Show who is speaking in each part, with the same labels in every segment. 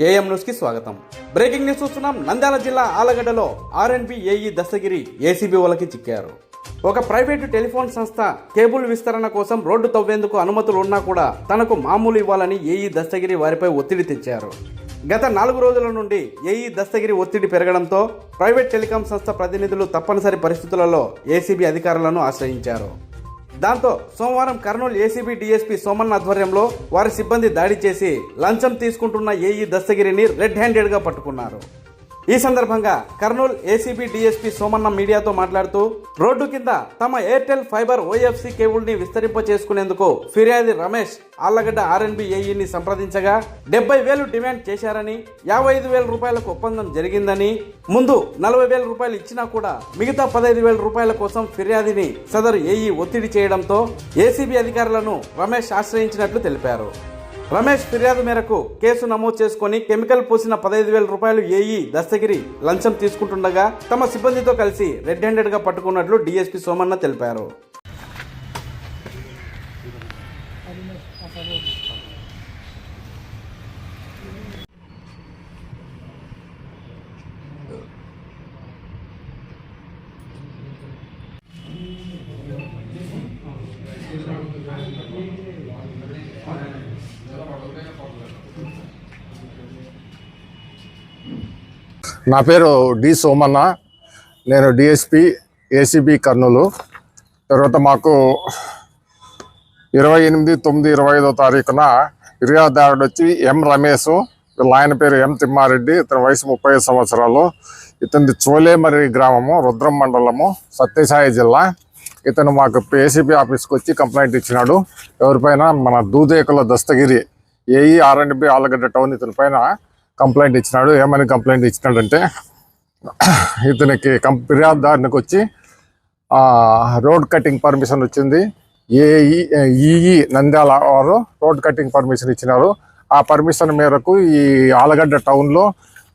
Speaker 1: AM న్యూస్కి స్వాగతం. Breaking news చూస్తున్నాం. నంద్యాల జిల్లా ఆలగడ్డలో ఆర్ఎన్బి ఏఈ దస్తగిరి ఏసీబీ వాళ్ళకి చిక్కారు. ఒక ప్రైవేటు టెలిఫోన్ సంస్థ కేబుల్ విస్తరణ కోసం రోడ్డు తవ్వేందుకు అనుమతులు ఉన్నా కూడా తనకు మామూలు ఇవ్వాలని ఏఈ దస్తగిరి వారిపై ఒత్తిడి తెచ్చారు. గత నాలుగు రోజుల నుండి ఏఈ దస్తగిరి ఒత్తిడి పెరగడంతో ప్రైవేట్ టెలికాం సంస్థ ప్రతినిధులు తప్పనిసరి పరిస్థితులలో ఏసీబీ అధికారులను ఆశ్రయించారు. దాంతో సోమవారం కర్నూలు ఏసీబీ డీఎస్పీ సోమన్ ఆధ్వర్యంలో వారి సిబ్బంది దాడి చేసి లంచం తీసుకుంటున్న ఏఈ దస్తగిరిని రెడ్ హ్యాండెడ్గా పట్టుకున్నారు. ఈ సందర్భంగా కర్నూలు ఏసీబీ డీఎస్పీ సోమన్న మీడియాతో మాట్లాడుతూ రోడ్డు కింద తమ ఎయిర్టెల్ ఫైబర్ ఓఎఫ్సి కేబుల్ని విస్తరింప చేసుకునేందుకు ఫిర్యాది రమేష్ ఆళ్ళగడ్డ ఆర్ఎన్బి ఏఈని సంప్రదించగా డెబ్బై వేలు డిమాండ్ చేశారని యాభై ఐదు వేల రూపాయలకు ఒప్పందం జరిగిందని ముందు నలభై వేల రూపాయలు ఇచ్చినా కూడా మిగతా పదహైదు వేల రూపాయల కోసం ఫిర్యాదిని సదరు ఏఈ ఒత్తిడి చేయడంతో ఏసీబీ అధికారులను రమేష్ ఆశ్రయించినట్లు తెలిపారు. రమేష్ ఫిర్యాదు మేరకు కేసు నమోదు చేసుకుని కెమికల్ పూసిన పదహైదు వేల రూపాయలు ఏఈ దస్తగిరి లంచం తీసుకుంటుండగా తమ సిబ్బందితో కలిసి రెడ్ హ్యాండెడ్గా పట్టుకున్నట్లు డీఎస్పీ సోమన్న తెలిపారు.
Speaker 2: నా పేరు డి సోమన్న. నేను డిఎస్పి ఏసీబీ కర్నూలు. తర్వాత మాకు ఇరవై ఎనిమిది తొమ్మిది ఇరవై ఐదో తారీఖున ఫిర్యాదుదారుడు వచ్చి ఎం రమేష్ వీళ్ళ ఆయన పేరు ఎం తిమ్మారెడ్డి ఇతని వయసు ముప్పై సంవత్సరాలు. ఇతనిది చోలేమరి గ్రామము రుద్రం మండలము సత్యసాయి జిల్లా. ఇతను మాకు ఏసీపీ ఆఫీస్కి వచ్చి కంప్లైంట్ ఇచ్చినాడు. ఎవరిపైన మన దూదేకుల దస్తగిరి ఏఈ ఆర్ఎండ్బి ఆలగడ్డ టౌన్ ఇతని పైన కంప్లైంట్ ఇచ్చినాడు. ఏమని కంప్లైంట్ ఇచ్చినాడంటే ఇతనికి కం ఫిర్యాదుదారునికి వచ్చి రోడ్ కటింగ్ పర్మిషన్ వచ్చింది. ఏఈ ఈఈ నంద్యాల వారు రోడ్ కటింగ్ పర్మిషన్ ఇచ్చినారు. ఆ పర్మిషన్ మేరకు ఈ ఆలగడ్డ టౌన్లో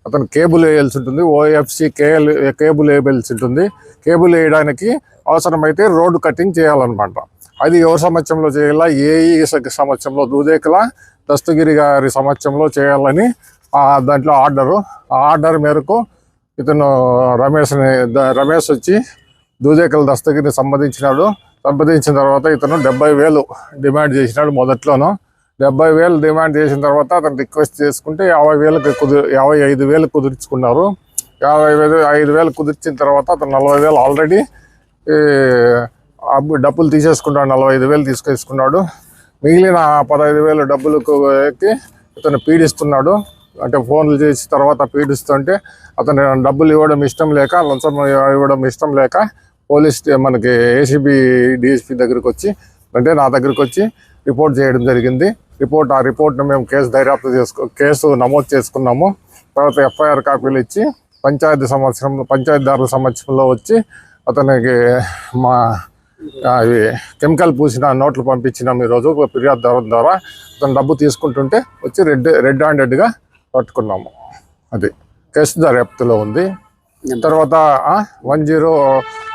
Speaker 2: అతను కేబుల్ వేయాల్సి ఉంటుంది. ఓఎఫ్సి కేఎల్ కేబుల్ వేయవలసి ఉంటుంది. కేబుల్ వేయడానికి అవసరమైతే రోడ్డు కటింగ్ చేయాలన్నమాట అది ఎవరి సమక్షంలో చేయాలా? ఏఈ సమక్షంలో దూదేకల దస్తగిరి గారి సమక్షంలో చేయాలని దాంట్లో ఆర్డరు. ఆ ఆర్డర్ మేరకు ఇతను రమేష్ని రమేష్ వచ్చి దూదేకల దస్తగిరిని సంబంధించినాడు సంప్రదించిన తర్వాత ఇతను డెబ్బై వేలు డిమాండ్ చేసినాడు మొదట్లోను. డెబ్బై వేలు డిమాండ్ చేసిన తర్వాత అతను రిక్వెస్ట్ చేసుకుంటే యాభై వేలకు కుదిరి యాభై ఐదు వేలు కుదుర్చుకున్నారు. యాభై వేలు ఐదు వేలు కుదిర్చిన తర్వాత అతను నలభై వేలు ఆల్రెడీ డబ్బులు తీసేసుకున్నాడు నలభై ఐదు వేలు తీసుకేసుకున్నాడు మిగిలిన పదహైదు వేలు డబ్బులకు ఎక్కి ఇతను పీడిస్తున్నాడు. అంటే ఫోన్లు చేసి తర్వాత పీడిస్తుంటే అతను డబ్బులు ఇవ్వడం ఇష్టం లేక లంచం ఇవ్వడం ఇష్టం లేక పోలీస్ స్టే- మనకి ఏసీబీ డిఎస్పీ దగ్గరికి వచ్చి అంటే నా దగ్గరికి వచ్చి రిపోర్ట్ చేయడం జరిగింది. రిపోర్ట్ ఆ రిపోర్ట్ను మేము కేసు దర్యాప్తు చేసుకో కేసు నమోదు చేసుకున్నాము. తర్వాత ఎఫ్ఐఆర్ కాపీలు ఇచ్చి పంచాయతీ సంవత్సరంలో పంచాయతీదారుల సంవత్సరంలో వచ్చి అతనికి మా అవి కెమికల్ పూసిన నోట్లు పంపించినాం ఈరోజు ఫిర్యాదుదారు ద్వారా అతను డబ్బు తీసుకుంటుంటే వచ్చి రెడ్ రెడ్ హ్యాండెడ్గా పట్టుకున్నాము. అది కేసు దర్యాప్తులో ఉంది. తర్వాత వన్ జీరో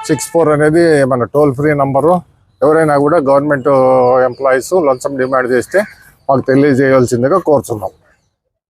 Speaker 2: సిక్స్ ఫోర్ అనేది మన టోల్ ఫ్రీ నంబరు. ఎవరైనా కూడా గవర్నమెంట్ ఎంప్లాయీస్ లంచం డిమాండ్ చేస్తే మాకు తెలియజేయవలసిందిగా కోరుతున్నాం